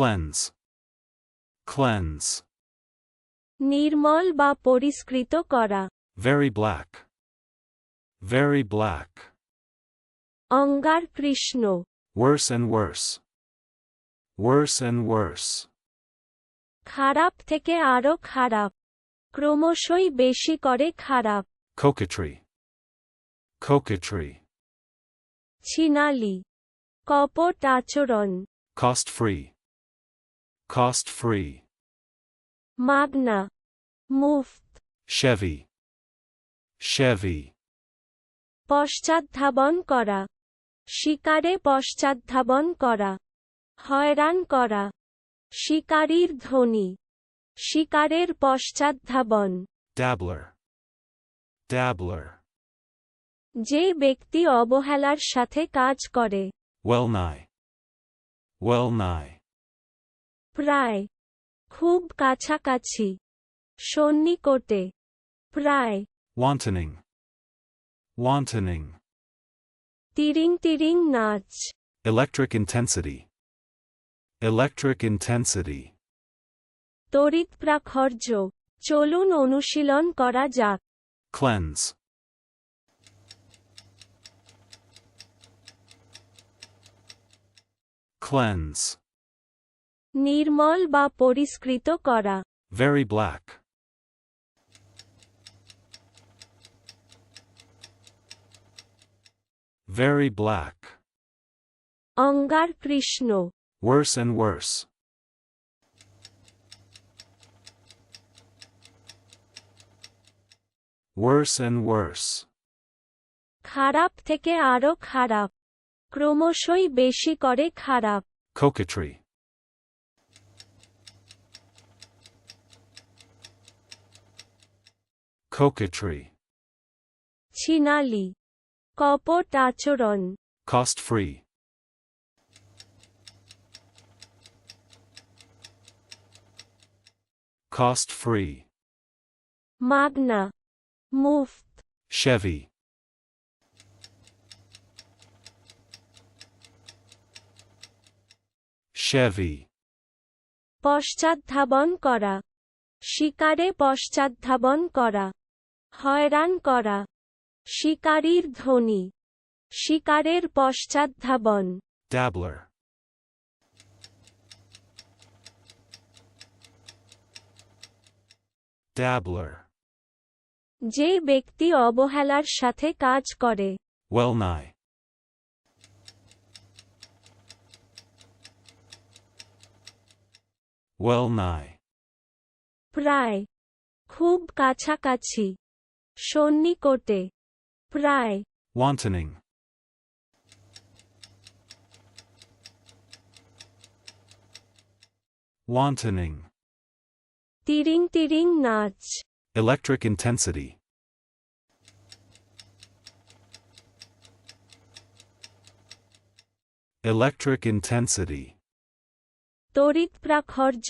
Cleanse. Cleanse. নির্মল বা পরিষ্কৃত করা Very black. Very black. অঙ্গার Krishna Worse and worse. Worse and worse. খারাপ থেকে আরও খারাপ ক্রমশই বেশি করে খারাপ Coquetry. Coquetry. ছিনালি কপট আচরণ Cost free. Cost free. মাগনা মুফত Chevy. Chevy. পশ্চাদ্ধাবন করা শিকারে পশ্চাদ্ধাবন করা হয়রান করা শিকারীর ধ্বনি শিকারের পশ্চাদ্ধাবন Dabbler. Dabbler. যে ব্যক্তি অবহেলার সাথে কাজ করে Well nigh. Well nigh. প্রায়। খুব কাছাকাছি। সন্নিকটে। প্রায়। ওয়ান্টনিং ওয়ান্টনিং তিরিং তিরিং নাচ। ইলেকট্রিক ইন্টেন্সিটি ইলেকট্রিক ইন্টেন্সিটি তড়িৎ প্রাখর্য। চলুন অনুশীলন করা যাক। ক্লেন্স ক্লেন্স নির্মল বা পরিষ্কৃত করা। ভেরি ব্ল্যাক ভেরি ব্ল্যাক অঙ্গার Krishna. Worse and worse worse and worse খারাপ থেকে আরও খারাপ। ক্রমশই বেশি করে খারাপ। খোকেট্রি Coquetry. ছিনালি কপট আচরণ Cost free. Cost free. মাগনা মুফত Chevy. Chevy. পশ্চাদ্ধাবন করা শিকারে পশ্চাদ্ধাবন করা হয়রান করা শিকারীর ধ্বনি শিকারের পশ্চাদ্ধাবন Dabbler. Dabbler. যে ব্যক্তি অবহেলার সাথে কাজ করে Well nigh. Well nigh. প্রায় খুব কাছাকাছি সন্নিকটে প্রায় Wantoning. Wantoning. তিরিং তিরিং নাচ Electric intensity. Electric intensity. তড়িৎ প্রাখর্য